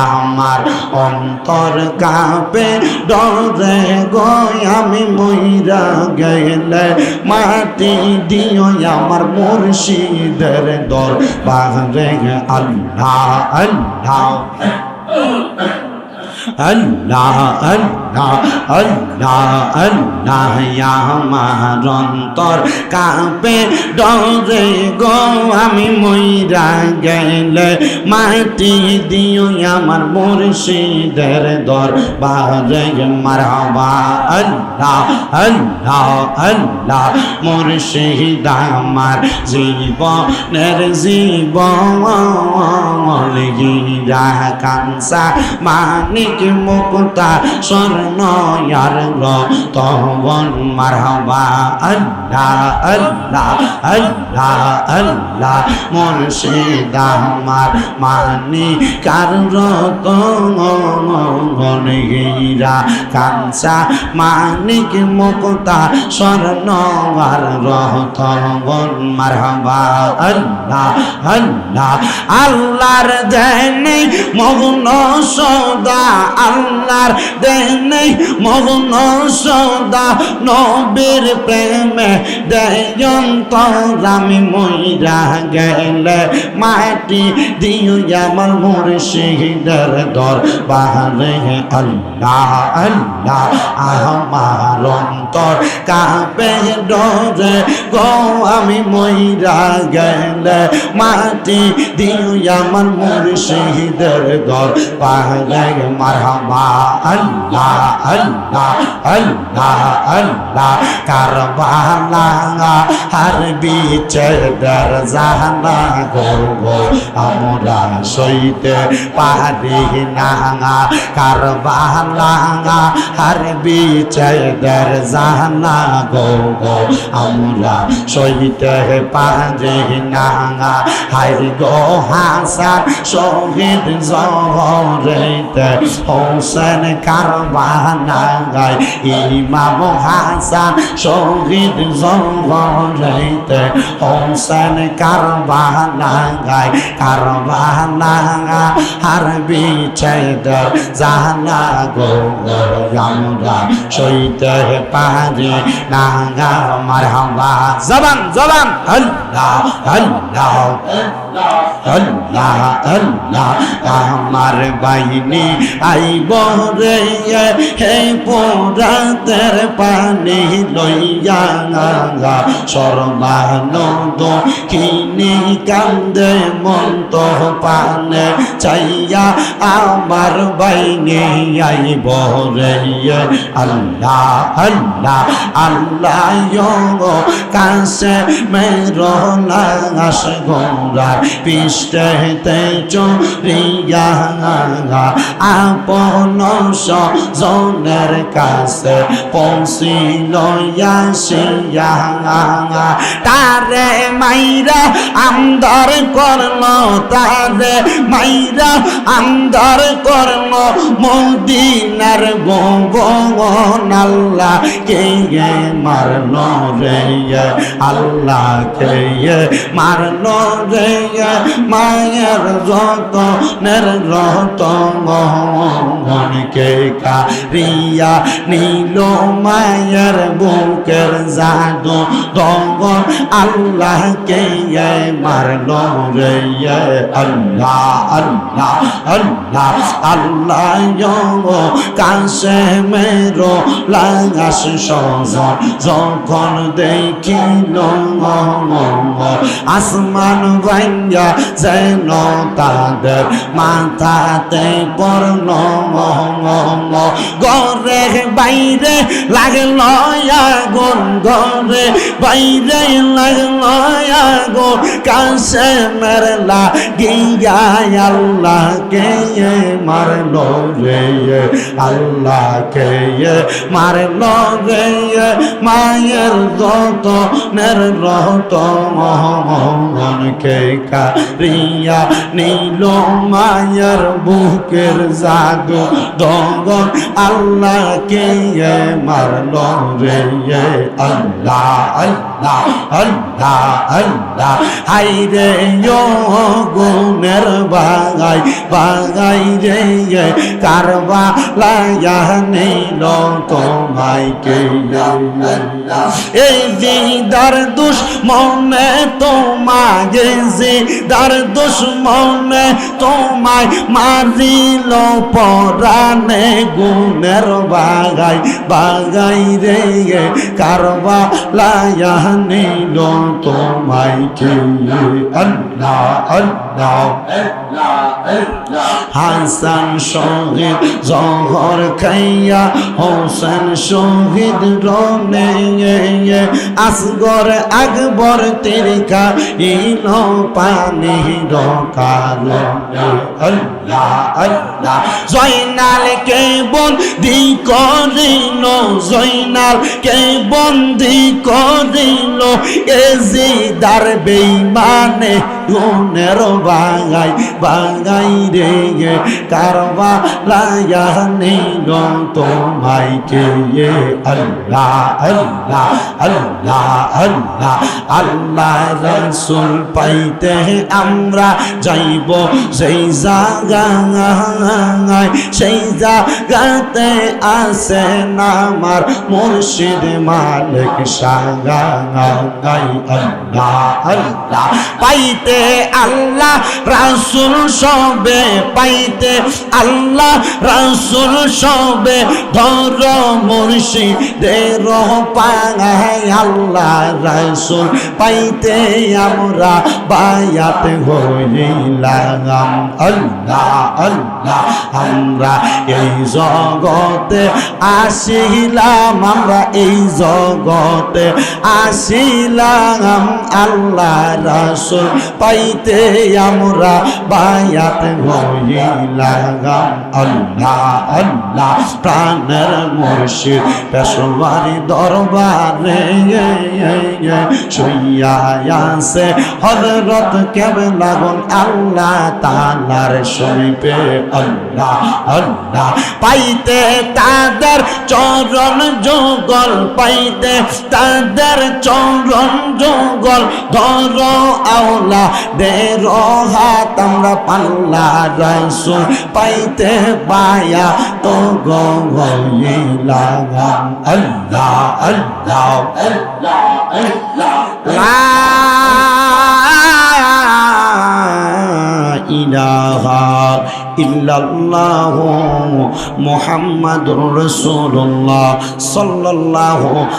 আমার অন্তর কাঁপে, ডরে গয় আমি মইরা গেলে। মাটি দিও আমার মুর্শিদের দর বাহরে আল্লাহ আল্লাহ। অন্তর কাঁপে ডরে গো, আমি মইরা গেলে মাটি দিও আমার মুর্শিদের দর বারে মারহাবা, আল্লাহ আল্লাহ আল্লাহ, মুর্শিদ আমার জীবনের জীবন। গিরা কানসা মানিক মুক্তা স্বর্ণ আর তবন মারহাবা আল্লাহ। আল্লাহ আল্লাহ আল্লাহ, মুর্শিদ আমার মানি। কার রতন কানসা মানিক মুক্তা স্বর্ণ আর আল্লাহ আল্লাহ, আল্লাহর দেনে মগ্ন সদা, আল্লাহর দেনে মগ্ন সদা। নবীর প্রেমে দেয়ন্তর আমি মইরা গেলে মাটি দিও আমার মুর্শিদের দর বাহারে আল্লাহ আল্লাহ, আমার অন্তর কাঁপে ডরে গো, আমি মইরা গেলে মাটি দিও আমার মুর্শিদের দর পাহলে মারহাবা, আল্লাহ আল্লাহ আল্লাহ আল্লাহ কারবালা হার বিচে দর জানা গো গো আমরা সইতে পারি না কারবালা হার বিচে দর জানা গো গো আমরা সইতে পারি না হাই গো হাসান, শহীদ জহরেতে হোসেন কারবানা ইমাম হাসান, শহীদ জহরেতে হোসেন কারবানা গাই কারবানা হার বিছেদর জানা গো আমরা সইতে পারি না মারহাবা জবান জবান আল্লাহ আল্লাহ আল্লাহ আল্লাহ আমার বাইনি আইব রে হে পোরাতের পানি লইয়া সর্বানন্দ কিনি কান্দে মন্ত পানে চাইয়া আমার বাইনি আইব রে আল্লাহ আল্লাহ আল্লাহ কাছে মেরো লাগাস গোরার পৃষ্ঠতে চরিয়া আপন সজনের কাছে পৌঁছিল আসিয়া তারে মাইরা আমদার করল, তারে মাইরা আমদার করল, মদিনার ভুবন আল্লাহ কে মারলো রে, আল্লাহ কে মারলো রে। মায়ের যত নের রত মনকে কারিয়া নীল মায়ের বুকের জাদু। দগন আল্লাহ কে মারল রে আল্লাহ আল্লাহ আল্লাহ। আল্লাহ কাছে মেরো, লাগাস সজন যখন দেখিল আসমান ভাঙ্গা যেন তাদের মাথাতে পড়ল গরে বাইরে লাগল আগুন গরে বাইরে লাগল আগুন। কাছে মেরলা গিয়া আল্লাহ কে মারল রে আল্লাহ কে মারল রে মায়ের যত নের রত মনকে কারিয়া নীল মায়ার বুকের জাদু দগন আল্লাহ কে মারল রে আল্লাহ আল্লাহ। আল্লাহ আল্লাহ আল্লাহ হাইরে গুণের বাগাই বাগাই রে কারবা লায়া নিল তোমায় কে এই দিদার দুষ মনে তোমায় যে দার দুষ মনে তোমায় মারিল পরানে গুণের বাগাই বাগাই রে কারবা লায়া নিল তোমায় কে আল্লাহ আল্লাহ। হাসান শহীদ, জহর খাইয়া হোসেন শহীদ রনে আসগর আকবর তেরিকা ইল পানি রকালো। আল্লাহ জয়নাল কে বন্দি করিল জয়নাল কে বন্দি করিল এজিদার বেইমানে গুণের বাগাই বাগাই রে গে তোমায় কে আল্লাহ আল্লাহ আল্লাহ আল্লাহ আল্লাহ রসুল পাইতে আমরা যাইব সেই জাগায় সেই জাগাতে আসে নামার মুর্শিদ মালিক সাগাই আল্লাহ আল্লাহ পাইতে আল্লাহ, রাসুল সবে পাইতে আল্লাহ, রাসুল সবে ধর মুর্শিদের পাঙায় আল্লাহ, রাসুল পাইতে আমরা বায়াত হইলাম। আল্লাহ আল্লাহ, আমরা এই জগতে আসিলাম, আমরা এই জগতে আসিলাম। আল্লাহ, রাসুল পাইতে আমরা বায়াত হইলাম আল্লাহ আল্লাহ, প্রাণের মুর্শিদ পেশোয়ারি দরবারে শুইয়া হজরত কেবে লাগুন আল্লাহ তালার শুনিবে আল্লাহ আল্লাহ, পাইতে তাদের চরণ যুগল, পাইতে তাদের চরণ যুগল, ধর আওলা দের হাত আমরা পাল্লা রসুল পাইতে পায়া তো গলাম আল্লাহ আল্লাহ লা ইলাহা ইল্লাল্লাহু মুহাম্মাদুর